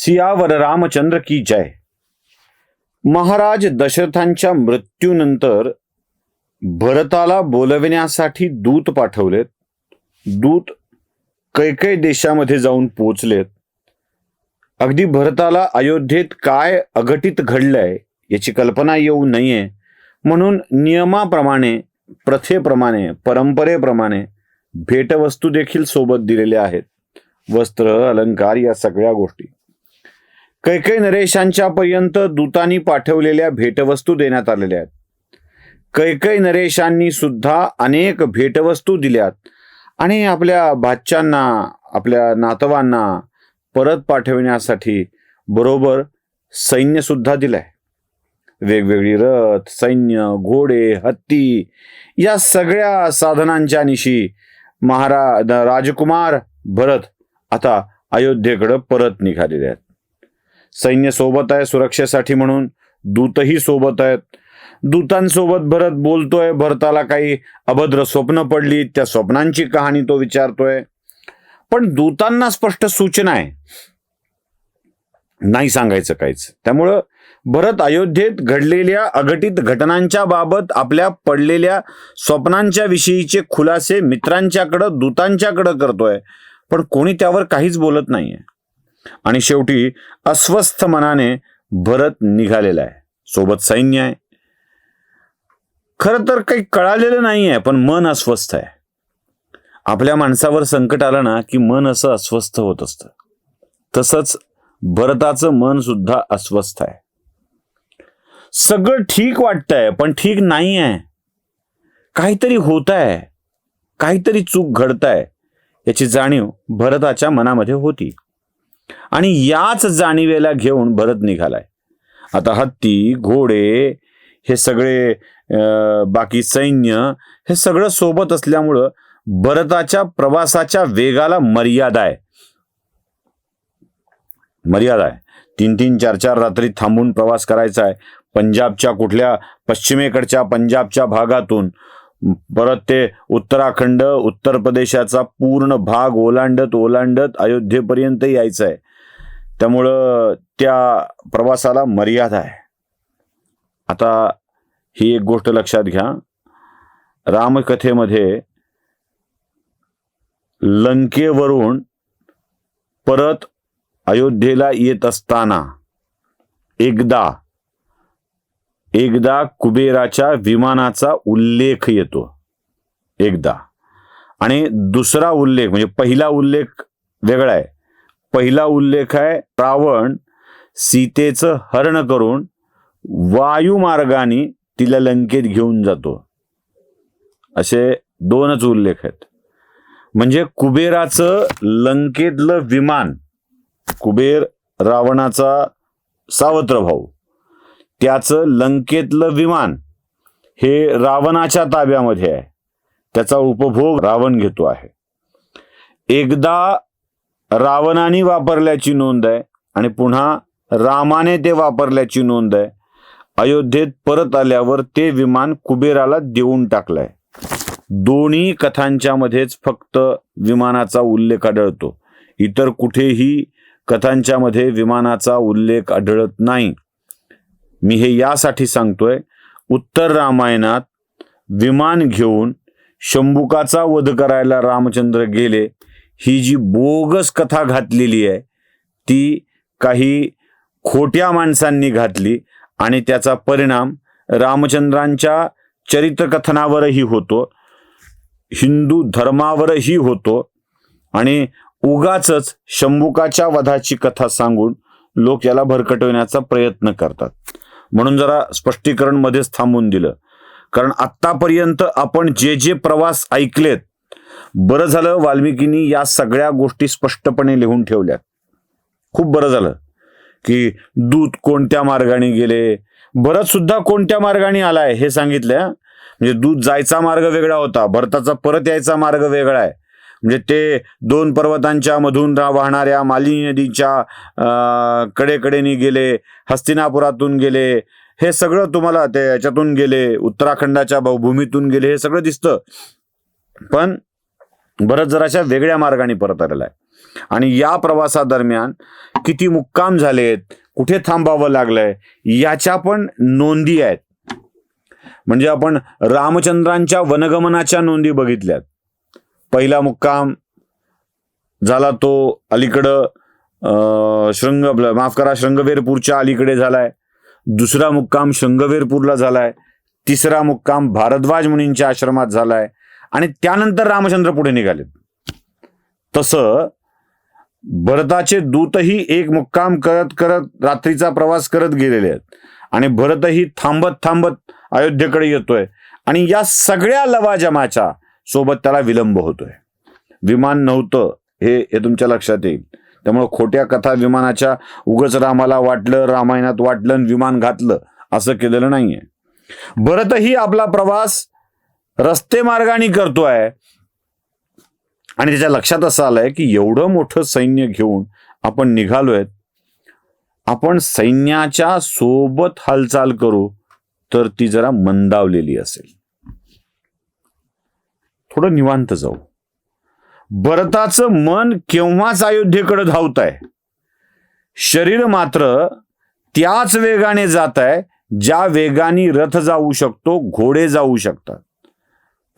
सियावर रामचंद्र की जय. महाराज दशरथांच्या मृत्यूनंतर भरताला बोलविण्यासाठी दूत पाठवलेत. दूत कैकै देशामध्ये जाऊन पोचलेत अगदी भरताला अयोध्येत काय अघटित घडलंय याची कल्पना येऊ नये. म्हणून नियमाप्रमाणे प्रथेप्रमाणे परंपरेप्रमाणे भेटवस्तू देखील सोबत दिलेल्या आहेत. वस्त्र अलंकार या सगळ्या गोष्टी. कैकई नरेशांच्या पर्यंत दूतांनी पाठवलेल्या भेटवस्तू देण्यात आलेल्या आहेत. कैकै नरेशांनी सुद्धा अनेक भेटवस्तू दिल्यात आणि आपल्या भाच्यांना आपल्या नातवांना परत पाठविण्यासाठी बरोबर सैन्य सुद्धा दिलंय. वेगवेगळी रथ सैन्य घोडे हत्ती या सगळ्या साधनांच्या निशी महाराज राजकुमार भरत आता अयोध्येकडं परत निघालेले आहेत. सैन्य सोबत आहे सुरक्षेसाठी म्हणून. दूतही सोबत आहेत. दूतांसोबत भरत बोलतोय भरताला काही अभद्र स्वप्न पडली त्या स्वप्नांची कहाणी तो विचारतोय. पण दूतांना स्पष्ट सूचना आहे. नाही सांगायचं काहीच. त्यामुळं भरत अयोध्येत घडलेल्या अघटित घटनांच्या बाबत आपल्या पडलेल्या स्वप्नांच्या विषयीचे खुलासे मित्रांच्याकडं दूतांच्याकडं करतोय. पण कोणी त्यावर काहीच बोलत नाहीये. आणि शेवटी अस्वस्थ मनाने भरत निघालेला आहे. सोबत सैन्य आहे. खरं तर काही कळालेलं नाहीये पण मन अस्वस्थ आहे. आपल्या माणसावर संकट आलं ना की मन असं अस्वस्थ होत असतं. तसंच भरताचं मन सुद्धा अस्वस्थ आहे. सगळं ठीक वाटतंय पण ठीक नाही आहे काहीतरी होत आहे काहीतरी चूक घडताय. याची जाणीव भरताच्या मनामध्ये होती. आणि याच जाणीवेला घेऊन भरत निघालाय. आता हत्ती घोडे हे सगळे अं, बाकी सैन्य हे सगळं सोबत असल्यामुळं भरताच्या प्रवासाच्या वेगाला मर्यादा आहे. मर्यादा आहे. तीन तीन चार चार रात्री थांबून प्रवास करायचा आहे. पंजाबच्या कुठल्या पश्चिमेकडच्या पंजाबच्या भागातून परत ते उत्तराखंड उत्तर प्रदेशाचा पूर्ण भाग ओलांडत ओलांडत अयोध्येपर्यंत यायचं आहे. त्यामुळं त्या प्रवासाला मर्यादा आहे. आता ही एक गोष्ट लक्षात घ्या. रामकथेमध्ये लंकेवरून परत अयोध्येला येत असताना एकदा एकदा कुबेराच्या विमानाचा उल्लेख येतो. एकदा. आणि दुसरा उल्लेख म्हणजे पहिला उल्लेख वेगळा आहे. पहिला उल्लेख आहे रावण सीतेचं हरण करून वायुमार्गाने तिला लंकेत घेऊन जातो. असे दोनच उल्लेख आहेत. म्हणजे कुबेराचं लंकेतलं विमान कुबेर रावणाचा सावत्र भाऊ त्याचं लंकेतलं विमान हे रावणाच्या ताब्यामध्ये आहे. त्याचा उपभोग रावण घेतो आहे. एकदा रावणाने वापरल्याची नोंद आहे आणि पुन्हा रामाने ते वापरल्याची नोंद आहे. अयोध्येत परत आल्यावर ते विमान कुबेराला देऊन टाकलंय. दोन्ही कथांच्या मध्येच फक्त विमानाचा उल्लेख आढळतो. इतर कुठेही कथांच्या मध्ये विमानाचा उल्लेख आढळत नाही. मी हे यासाठी सांगतोय उत्तर रामायणात विमान घेऊन शंभुकाचा वध करायला रामचंद्र गेले ही जी बोगस कथा घातलेली आहे ती काही खोट्या माणसांनी घातली आणि त्याचा परिणाम रामचंद्रांच्या चरित्रकथनावरही होतो हिंदू धर्मावरही होतो आणि उगाच शंभुकाच्या वधाची कथा सांगून लोक याला भरकटवण्याचा प्रयत्न करतात. म्हणून जरा स्पष्टीकरण मध्येच थांबून दिलं. कारण आत्तापर्यंत आपण जे जे प्रवास ऐकलेत बरं झालं वाल्मिकींनी या सगळ्या गोष्टी स्पष्टपणे लिहून ठेवल्या खूप बरं झालं की दूध कोणत्या मार्गाने गेले? भरत सुद्धा कोणत्या मार्गाने आलाय हे सांगितलं म्हणजे दूध जायचा मार्ग वेगळा होता भरताचा परत यायचा मार्ग वेगळा आहे. म्हणजे ते दोन पर्वतांच्या मधून वाहणाऱ्या मालिनी नदीच्या कडेकडेने गेले हस्तिनापुरातून गेले. हे सगळं तुम्हाला ते याच्यातून गेले उत्तराखंडाच्या भूमीतून गेले हे सगळं दिसतं. पण बरंच जराशा वेगळ्या मार्गाने परत आलेला आहे. आणि या प्रवासादरम्यान किती मुक्काम झालेत कुठे थांबावं लागलंय याच्या पण नोंदी आहेत. म्हणजे आपण रामचंद्रांच्या वनगमनाच्या नोंदी बघितल्यात. पहिला मुक्काम झाला तो अलीकडं शृंग माफ करा शृंगवेरपूरच्या अलीकडे झालाय. दुसरा मुक्काम शृंगवेरपूरला झालाय. तिसरा मुक्काम भारद्वाज मुनींच्या आश्रमात झालाय. आणि त्यानंतर रामचंद्र पुढे निघाले. तसं भरताचे दूतही एक मुक्काम करत करत रात्रीचा प्रवास करत गेलेले आहेत. आणि भरतही थांबत थांबत अयोध्येकडे येतोय. आणि या सगळ्या लवाजमाच्या सोबत त्याला विलंब होतोय. विमान नव्हतं हे हे तुमच्या लक्षात येईल. त्यामुळे खोट्या कथा विमानाच्या उगच रामाला वाटलं रामायणात वाटलं आणि विमान घातलं असं केलेलं नाहीये. भरतही आपला प्रवास रस्ते मार्गाने करतोय. आणि त्याच्या लक्षात असं आलंय की एवढं मोठं सैन्य घेऊन आपण निघालोय आपण सैन्याच्या सोबत हालचाल करू तर ती जरा मंदावलेली असेल. थोडं निवांत जाऊ. भरताचं मन केव्हाच अयोध्येकडे धावत आहे शरीर मात्र त्याच वेगाने जात आहे ज्या वेगाने रथ जाऊ शकतो घोडे जाऊ शकतात.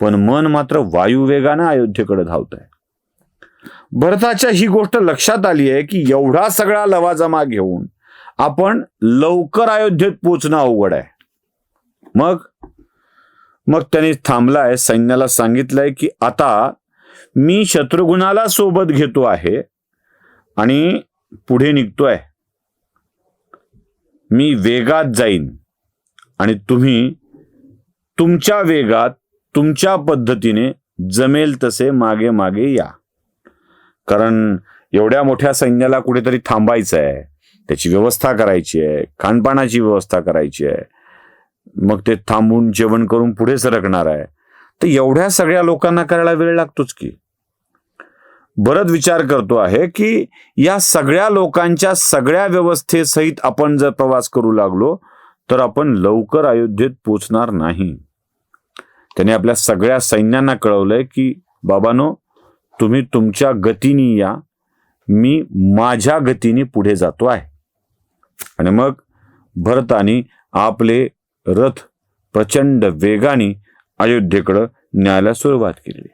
पण मन मात्र वायुवेगानं अयोध्येकडे धावत आहे भरताच्या ही गोष्ट लक्षात आली आहे की एवढा सगळा लवाजमा घेऊन आपण लवकर अयोध्येत पोचणं अवघड आहे. मग मग त्याने थांबलाय सैन्याला सांगितलंय की आता मी शत्रुघ्नाला सोबत घेतो आहे आणि पुढे निघतोय. मी वेगात जाईन आणि तुम्ही तुमच्या वेगात तुमच्या पद्धतीने जमेल तसे मागे मागे या. कारण एवढ्या मोठ्या सैन्याला कुठेतरी थांबायचं आहे त्याची व्यवस्था करायची आहे. खानपानाची व्यवस्था करायची आहे. मग ते थांबून जेवण करून पुढे सरकणार आहे. तर एवढ्या सगळ्या लोकांना करायला वेळ लागतोच की. भरत विचार करतो आहे की या सगळ्या लोकांच्या सगळ्या व्यवस्थेसहित आपण जर प्रवास करू लागलो तर आपण लवकर अयोध्येत पोचणार नाही. त्याने आपल्या सगळ्या सैन्यांना कळवलंय की बाबानो तुम्ही तुमच्या गतीने या. मी माझ्या गतीने पुढे जातो आहे. आणि मग भरतानी आपले रथ प्रचंड वेगाने अयोध्येकडं न्यायला सुरुवात केली.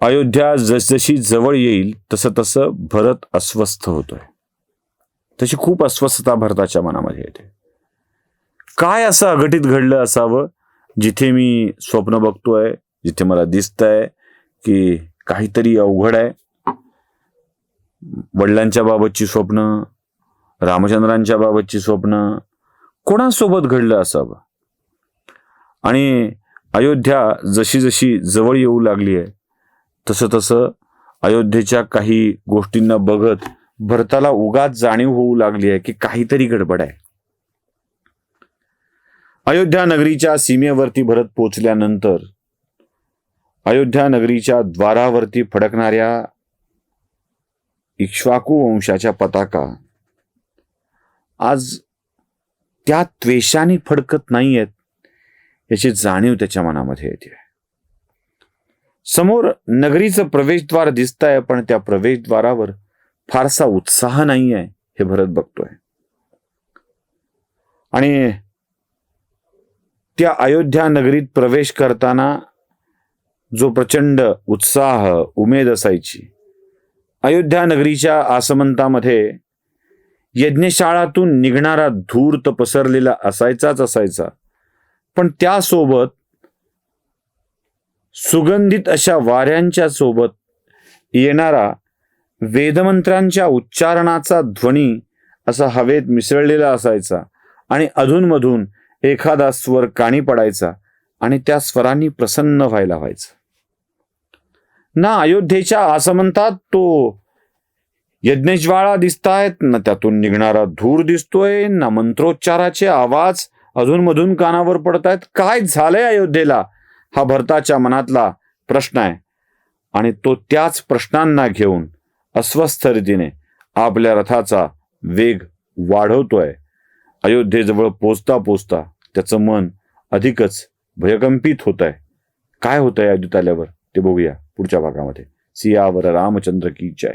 अयोध्या जसजशी जवळ येईल तसं तसं भरत अस्वस्थ होतोय. तशी खूप अस्वस्थता भरताच्या मनामध्ये येते. काय असं अघटित घडलं असावं? जिथे मी स्वप्न बघतोय जिथे मला दिसतंय की काहीतरी अवघड आहे. वडिलांच्या बाबतची स्वप्न रामचंद्रांच्या बाबतची स्वप्न कोणासोबत घडलं असावं? आणि अयोध्या जशी जशी जवळ येऊ लागली आहे तसं तसं अयोध्येच्या काही गोष्टींना बघत भरताला उगाच जाणीव होऊ लागली आहे की काहीतरी गडबड आहे. अयोध्या नगरीच्या सीमेवरती भरत पोचल्यानंतर अयोध्या नगरीच्या द्वारावरती फडकणाऱ्या इक्ष्वाकू वंशाच्या पताका आज त्या त्वेषाने फडकत नाहीयेत याची जाणीव त्याच्या मनामध्ये येते. समोर नगरीचं प्रवेशद्वार दिसत आहे पण त्या प्रवेशद्वारावर फारसा उत्साह नाही आहे हे भरत बघतोय. आणि त्या अयोध्या नगरीत प्रवेश करताना जो प्रचंड उत्साह उमेद असायची. अयोध्या नगरीच्या आसमंतामध्ये यज्ञशाळातून निघणारा धूर्त पसरलेला असायचाच असायचा. पण त्यासोबत सुगंधित अशा वाऱ्यांच्या सोबत येणारा वेदमंत्रांच्या उच्चारणाचा ध्वनी असा हवेत मिसळलेला असायचा. आणि अधूनमधून एखादा स्वर काणी पडायचा आणि त्या स्वरांनी प्रसन्न व्हायला व्हायचं. ना अयोध्येच्या आसमंतात तो यज्ञज्वाळा दिसतायत ना त्यातून निघणारा धूर दिसतोय ना मंत्रोच्चाराचे आवाज अधूनमधून कानावर पडतायत. काय झालंय अयोध्येला? हा भरताच्या मनातला प्रश्न आहे. आणि तो त्याच प्रश्नांना घेऊन अस्वस्थ रीतीने आपल्या रथाचा वेग वाढवतोय. अयोध्येजवळ पोचता पोचता त्याचं मन अधिकच भयकंपित होत आहे काय होत आहे अयोध्येत आल्यावर? ते बघूया पुढच्या भागामध्ये. सियावर रामचंद्र की जय.